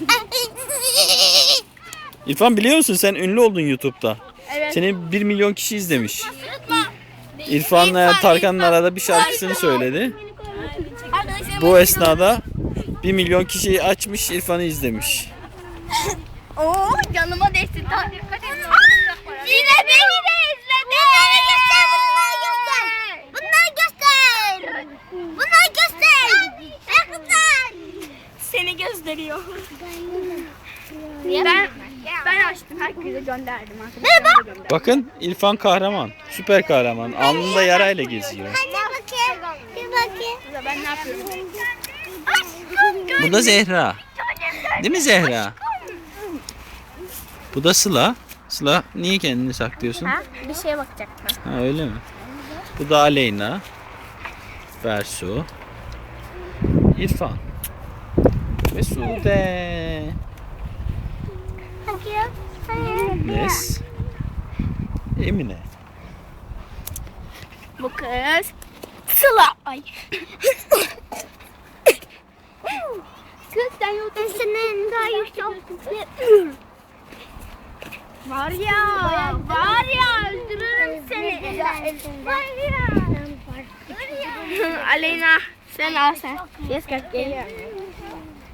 İrfan biliyor musun sen ünlü oldun YouTube'da. Evet. Seni 1 milyon kişi izlemiş. İrfan'la Tarkan'ın arada bir şarkısını söyledi. Bu esnada 1 milyon kişiyi açmış İrfan'ı izlemiş. Oo canıma değsin. Gösteriyor. Ben ben açtım. Herkese gönderdim arkadaşlar. Bakın İrfan kahraman. Süper kahraman. Alnında yarayla geziyor. Anne bakayım. Bir bakayım. Ben ne yapıyorum? Bu da Zehra. Değil mi Zehra? Bu da Sıla. Sıla niye kendini saklıyorsun? Ha? Bir şeye bakacaktım. Ha öyle mi? Bu da Aleyna. Bersu. İrfan. Ve Sude. Bakayım. Nes. Emine. Bu kız Sıla. Ay. kız sen yoksun. Senin daha yüksek. Var ya, var ya öldürürüm seni. Var ya. Aleyna sen al sen. Yes geliyor.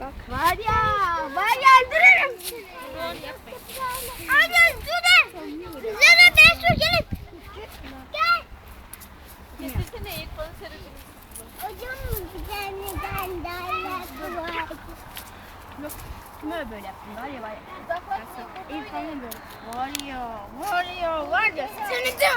Bak. Var ya, var ya öldürürüm. Hadi öldürün. Üzerine ben su gelin. Gel. Hocam bir tane dandayla var. Kime böyle yaptın? Var ya var ya. Uzaklaşsın. İlk böyle. Var ya, var ya, var ya. Seni de.